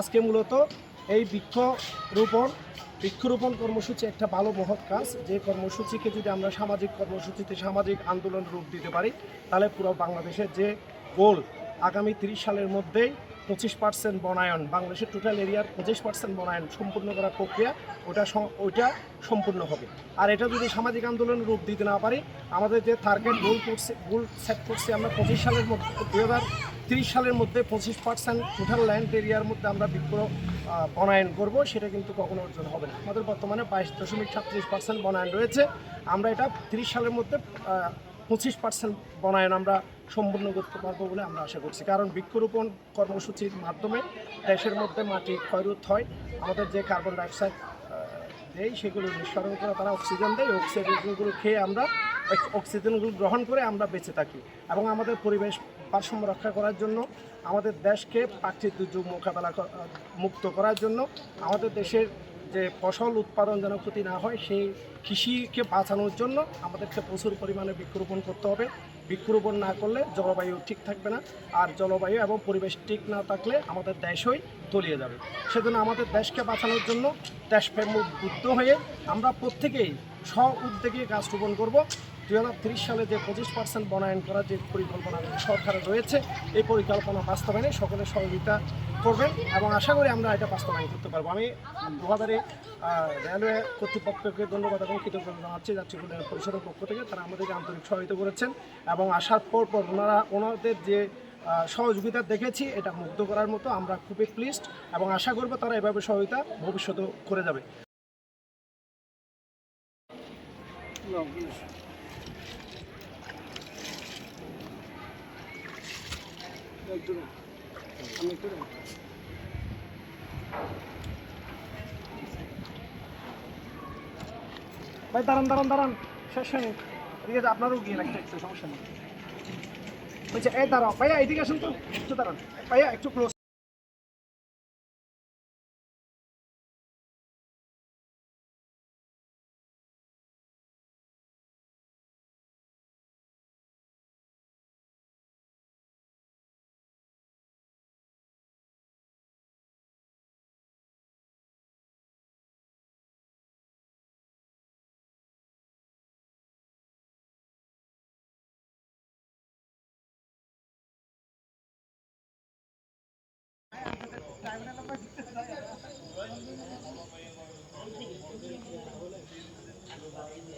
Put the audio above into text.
আজকে মূলত এই বৃক্ষরোপণ বৃক্ষরোপণ কর্মসূচি একটা ভালো মহৎ কাজ। যে কর্মসূচিকে যদি আমরা সামাজিক কর্মসূচিতে সামাজিক আন্দোলন রূপ দিতে পারি, তাহলে পুরো বাংলাদেশের যে গোল আগামী তিরিশ সালের মধ্যেই পঁচিশ পার্সেন্ট বনায়ন, বাংলাদেশের টোটাল এরিয়ার পঁচিশ পার্সেন্ট বনায়ন সম্পূর্ণ করার প্রক্রিয়া, ওটা ওইটা সম্পূর্ণ হবে। আর এটা যদি সামাজিক আন্দোলন রূপ দিতে না পারি, আমাদের যে টার্গেট গোল করছে গোল সেট করছি আমরা পঁচিশ সালের মধ্যে, দুই হাজার তিরিশ সালের মধ্যে পঁচিশ পার্সেন্ট টোটাল ল্যান্ড এরিয়ার মধ্যে আমরা বৃক্ষ বনায়ন করব, সেটা কিন্তু কখনো অর্জন হবে না। আমাদের বর্তমানে বাইশ দশমিক সাতত্রিশ পার্সেন্ট বনায়ন রয়েছে। আমরা এটা তিরিশ সালের মধ্যে পঁচিশ পার্সেন্ট বনায়ন আমরা সম্পূর্ণ করতে পারব বলে আমরা আশা করছি। কারণ বৃক্ষরোপণ কর্মসূচির মাধ্যমে দেশের মধ্যে মাটি ক্ষয়রোধ হয়। আমাদের যে কার্বন ডাইঅক্সাইড দেয়, সেগুলো নিঃসরণ করে তারা অক্সিজেন দেয়। অক্সিজেনগুলো খেয়ে আমরা অক্সিজেনগুলো গ্রহণ করে আমরা বেঁচে থাকি। এবং আমাদের পরিবেশ ভারসাম্য রক্ষা করার জন্য, আমাদের দেশকে প্রাকৃতিক দুর্যোগ মোকাবেলা মুক্ত করার জন্য, আমাদের দেশের যে ফসল উৎপাদন যেন ক্ষতি না হয়, সেই কৃষিকে বাঁচানোর জন্য আমাদেরকে প্রচুর পরিমাণে বৃক্ষরোপণ করতে হবে। বৃক্ষরোপণ না করলে জলবায়ু ঠিক থাকবে না আর জলবায়ু এবং পরিবেশ ঠিক না থাকলে আমাদের দেশই তলিয়ে যাবে। সেজন্য আমাদের দেশকে বাঁচানোর জন্য দেশপ্রেম উদ্বুদ্ধ হয়ে আমরা প্রত্যেকেই স্ব উদ্যোগে গাছ রোপণ করব। দুই সালে যে পঁচিশ পার্সেন্ট বনায়ন করার যে পরিকল্পনা সরকারের রয়েছে, এই পরিকল্পনা বাস্তবায়নে সকলের সহযোগিতা করবেন এবং আশা করি আমরা এটা বাস্তবায়ন করতে পারব। আমি দুহাজারে রেলওয়ে কর্তৃপক্ষকে ধন্যবাদ এবং কৃতজ্ঞতা জানাচ্ছি যাত্রী কল্যাণ পরিষদের পক্ষ থেকে তারা আমাদেরকে আন্তরিক সহায়তা করেছেন এবং আসার পর পর ওনারা, ওনাদের যে সহযোগিতা দেখেছি, এটা মুগ্ধ করার মতো আমরা খুবই প্লিজড এবং আশা করব তারা এভাবে সহযোগিতা ভবিষ্যতেও করে যাবে। ভাই, দাঁড়ান দাঁড়ান দাঁড়ান। শেষ ঠিক আছে আপনারও গিয়ে রাখতে একটু সমস্যা নেই। বলছে এই দাঁড়াও। ভাইয়া, এদিকে আসুন তো। একটু দাঁড়ান। ভাইয়া, একটু ক্লোজ Thank you.